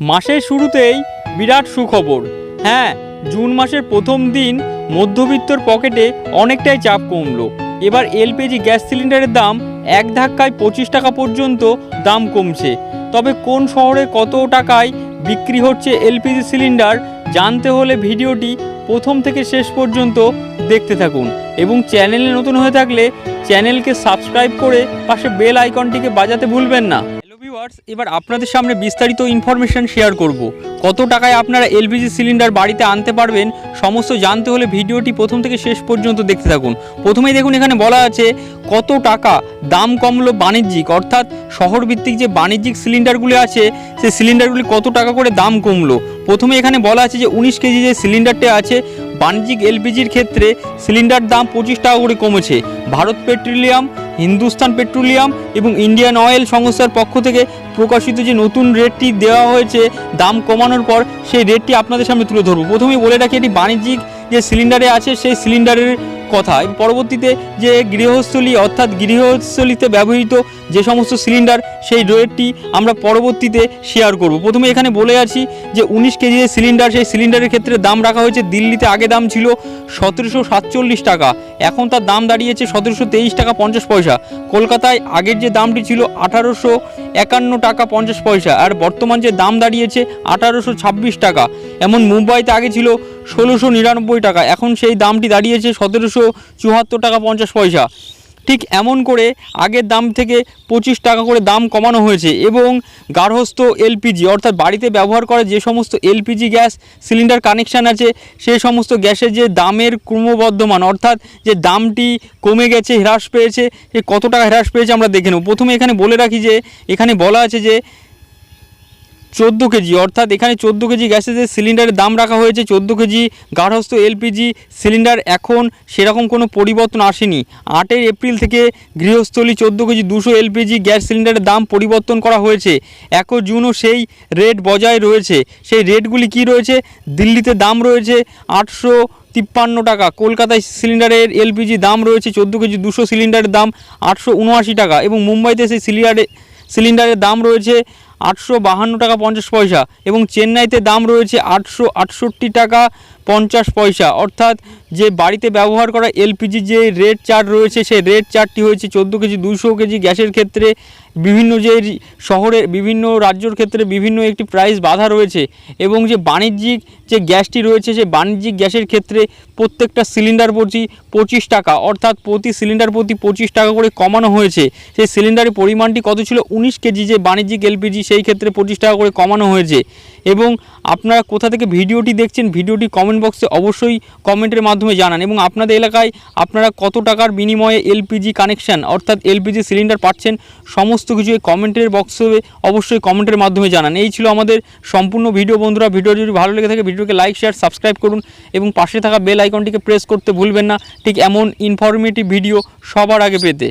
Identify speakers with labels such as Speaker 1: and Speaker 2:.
Speaker 1: মাসের শুরুতেই বিরাট সুখবর। হ্যাঁ জুন মাসের প্রথম দিন মধ্যবিত্তর পকেটে অনেকটাই চাপ কমল। এবার এলপিজি গ্যাস সিলিন্ডারের দাম এক ধাক্কায় পঁচিশ টাকা পর্যন্ত দাম কমছে। তবে কোন শহরে কত টাকায় বিক্রি হচ্ছে এলপিজি সিলিন্ডার জানতে হলে ভিডিওটি প্রথম থেকে শেষ পর্যন্ত দেখতে থাকুন এবং চ্যানেলে নতুন হয়ে থাকলে চ্যানেলকে সাবস্ক্রাইব করে পাশে বেল আইকনটিকে বাজাতে ভুলবেন না। ভিউয়ার্স এবার আপনাদের সামনে বিস্তারিত ইনফরমেশন শেয়ার করব। কত টাকায় আপনারা এলপিজি সিলিন্ডার বাড়িতে আনতে পারবেন, সমস্ত জানতে হলে ভিডিওটি প্রথম থেকে শেষ পর্যন্ত দেখতে থাকুন। প্রথমেই দেখুন, এখানে বলা আছে কত টাকা দাম কমলো বাণিজ্যিক, অর্থাৎ শহর ভিত্তিক যে বাণিজ্যিক সিলিন্ডারগুলি আছে, সেই সিলিন্ডারগুলি কত টাকা করে দাম কমলো? প্রথমে এখানে বলা আছে যে উনিশ কেজি যে সিলিন্ডারটা আছে, বাণিজ্যিক এলপিজির ক্ষেত্রে সিলিন্ডার দাম পঁচিশ টাকা করে কমেছে। ভারত পেট্রোলিয়াম হিন্দুস্তান পেট্রোলিয়াম এবং ইন্ডিয়ান অয়েল সংস্থার পক্ষ থেকে প্রকাশিত যে নতুন রেটটি দেওয়া হয়েছে, দাম কমানোর পর সেই রেটটি আপনাদের সামনে তুলে ধরবো। প্রথমেই বলে রাখি, এটি বাণিজ্যিক যে সিলিন্ডারে আছে, সেই সিলিন্ডারের কথা পরবর্তীতে যে গৃহস্থলী অর্থাৎ গৃহস্থলীতে ব্যবহৃত যে সমস্ত সিলিন্ডার, সেই রেটটি আমরা পরবর্তীতে শেয়ার করব। প্রথমে এখানে বলে আছি যে উনিশ কেজি যে সিলিন্ডার, সেই সিলিন্ডারের ক্ষেত্রে দাম রাখা হয়েছে, দিল্লিতে আগে দাম ছিল সতেরোশো সাতচল্লিশ টাকা। এখন তার দাম দাঁড়িয়েছে সতেরোশো তেইশ টাকা পঞ্চাশ পয়সা। কলকাতায় আগের যে দামটি ছিল আঠারোশো একান্ন টাকা পঞ্চাশ পয়সা, আর বর্তমান যে দাম দাঁড়িয়েছে আঠারোশো ছাব্বিশ টাকা। এমন মুম্বাইতে আগে ছিল ষোলোশো নিরানব্বই টাকা। এখন সেই দামটি দাঁড়িয়েছে সতেরোশো চুয়াত্তর টাকা পঞ্চাশ পয়সা। ঠিক এমন করে আগের দাম থেকে পঁচিশ টাকা করে দাম কমানো হয়েছে এবং গার্হস্থ এলপিজি অর্থাৎ বাড়িতে ব্যবহার করা যে সমস্ত এলপিজি গ্যাস সিলিন্ডার কানেকশান আছে সেই সমস্ত গ্যাসের যে দামের ক্রমবর্ধমান অর্থাৎ যে দামটি কমে গেছে, হ্রাস পেয়েছে, সে কত টাকা হ্রাস পেয়েছে আমরা দেখে নেব। প্রথমে এখানে বলে রাখি যে, এখানে বলা আছে যে চোদ্দ কেজি, অর্থাৎ এখানে চোদ্দ কেজি গ্যাসের যে সিলিন্ডারের দাম রাখা হয়েছে, চোদ্দ কেজি গার্হস্থ এলপিজি সিলিন্ডার এখন সেরকম কোনো পরিবর্তন আসেনি। আটের এপ্রিল থেকে গৃহস্থলী চোদ্দ কেজি দুশো এলপিজি গ্যাস সিলিন্ডারের দাম পরিবর্তন করা হয়েছে। একও জুনও সেই রেট বজায় রয়েছে। সেই রেটগুলি কি রয়েছে? দিল্লিতে দাম রয়েছে আটশো তিপ্পান্ন টাকা, কলকাতায় সিলিন্ডারের এলপিজি দাম রয়েছে চোদ্দ কেজি দুশো সিলিন্ডারের দাম আটশো উনআশি টাকা এবং মুম্বাইতে সেই সিলিন্ডারে সিলিন্ডারের দাম রয়েছে আটশো বাহান্ন টাকা পঞ্চাশ পয়সা এবং চেন্নাইতে দাম রয়েছে আটশো আটষট্টি টাকা পঞ্চাশ পয়সা। অর্থাৎ যে বাড়িতে ব্যবহার করা এলপিজি যে রেড চার্ট রয়েছে, সেই রেড চার্টটি হয়েছে চোদ্দ কেজি, দুশো কেজি গ্যাসের ক্ষেত্রে। বিভিন্ন যে শহরে, বিভিন্ন রাজ্যর ক্ষেত্রে বিভিন্ন একটি প্রাইস বাধা রয়েছে এবং যে বাণিজ্যিক যে গ্যাসটি রয়েছে, সেই বাণিজ্যিক গ্যাসের ক্ষেত্রে প্রত্যেকটা সিলিন্ডার প্রতি পঁচিশ টাকা, অর্থাৎ প্রতি সিলিন্ডার প্রতি পঁচিশ টাকা করে কমানো হয়েছে। সেই সিলিন্ডারের পরিমাণটি কত ছিল? উনিশ কেজি যে বাণিজ্যিক এলপিজি সেই ক্ষেত্রে পঁচিশ টাকা করে কমানো হয়েছে। এবং আপনারা কোথা থেকে ভিডিওটি দেখছেন, ভিডিওটি কমেন্ট বক্সে অবশ্যই কমেন্টের মাধ্যমে জানান। এবং আপনাদের এলাকায় আপনারা কত টাকার বিনিময়ে এলপিজি কানেকশান অর্থাৎ এলপিজি সিলিন্ডার পাচ্ছেন, সমস্ত কিছু কমেন্টের বক্সে অবশ্যই কমেন্টের মাধ্যমে জানান। এই ছিল আমাদের সম্পূর্ণ ভিডিও বন্ধুরা। ভিডিও যদি ভালো লেগে থাকে, ভিডিওকে লাইক শেয়ার সাবস্ক্রাইব করুন এবং পাশে থাকা বেল আইকনটিকে প্রেস করতে ভুলবেন না। ঠিক এমন ইনফরমেটিভ ভিডিও সবার আগে পেতে।